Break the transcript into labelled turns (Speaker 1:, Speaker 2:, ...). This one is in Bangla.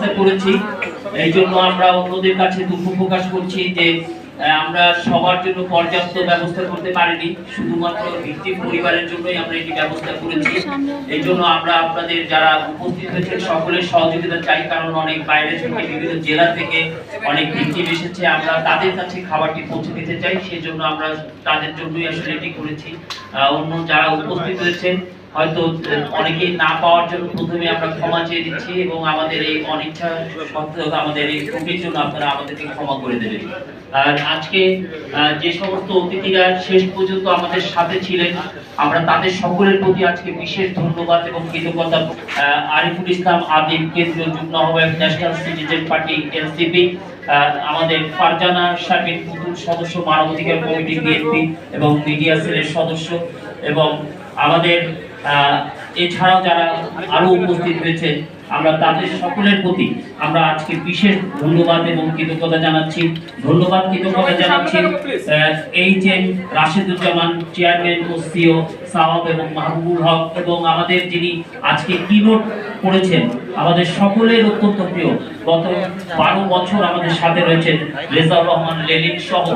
Speaker 1: ব্যবস্থা করেছি এই জন্য আমরা অন্যদের কাছে দুঃখ প্রকাশ করছি যে আমরা সবার জন্য পর্যাপ্ত ব্যবস্থা করতে পারিনি। শুধুমাত্র ভিত্তিক পরিবারের জন্যই আমরা এটি ব্যবস্থা করেছি। এই জন্য আমরা আপনাদের যারা উপস্থিত হয়েছেন, সকলের সহযোগিতা চাই, কারণ অনেক বাইরে থেকে, বিভিন্ন জেলা থেকে অনেক ভিক্টিম এসেছে। আমরা তাদের কাছে খাবারটি পৌঁছে দিতে চাই। সেই জন্য আমরা তাদের জন্যই আসলে এটি করেছি। অন্য যারা উপস্থিত হয়েছেন হয়তো আহ, অনেকেই না পাওয়ার জন্য প্রথমে আমরা ক্ষমা চেয়ে দিচ্ছি এবং আমাদের এই অনিচ্ছা সত্ত্বেও আমাদের এই ত্রুটির জন্য আপনারা আমাদেরকে ক্ষমা করে দেবেন। আর আজকে যে সমস্ত অতিথিরা শেষ পর্যন্ত আমাদের সাথে ছিলেন আমরা তাদের সকলের প্রতি আজকে বিশেষ ধন্যবাদ এবং কৃতজ্ঞতা। আরিফুল ইসলাম আদিব কেন্দ্রীয় যুগ্ম আহ্বায়ক ন্যাশনাল সিটিজেন পার্টি এনসিপি আমাদের ফারজানা সাবিন পুতুল সদস্য মানবাধিকার কমিটি বিএনপি এবং মিডিয়া সেলের সদস্য এবং আমাদের এছাড়াও যারা আরও উপস্থিত হয়েছে, আমরা তাদের সকলের প্রতি আমরা আজকে বিশেষ ধন্যবাদ এবং কৃতজ্ঞতা জানাচ্ছি। ধন্যবাদ, কৃতজ্ঞতা জানাচ্ছি এইচ এম রাশেদুজ্জামান, চেয়ারম্যান ও সিও সাওয়াব এবং মাহবুবুল হক এবং আমাদের যিনি আজকে কিনোট করেছেন, আমাদের সকলের অত্যন্ত প্রিয়। গত বারো বছর আমাদের সাথে রয়েছেন রেজাউর রহমান লেলিন সহ।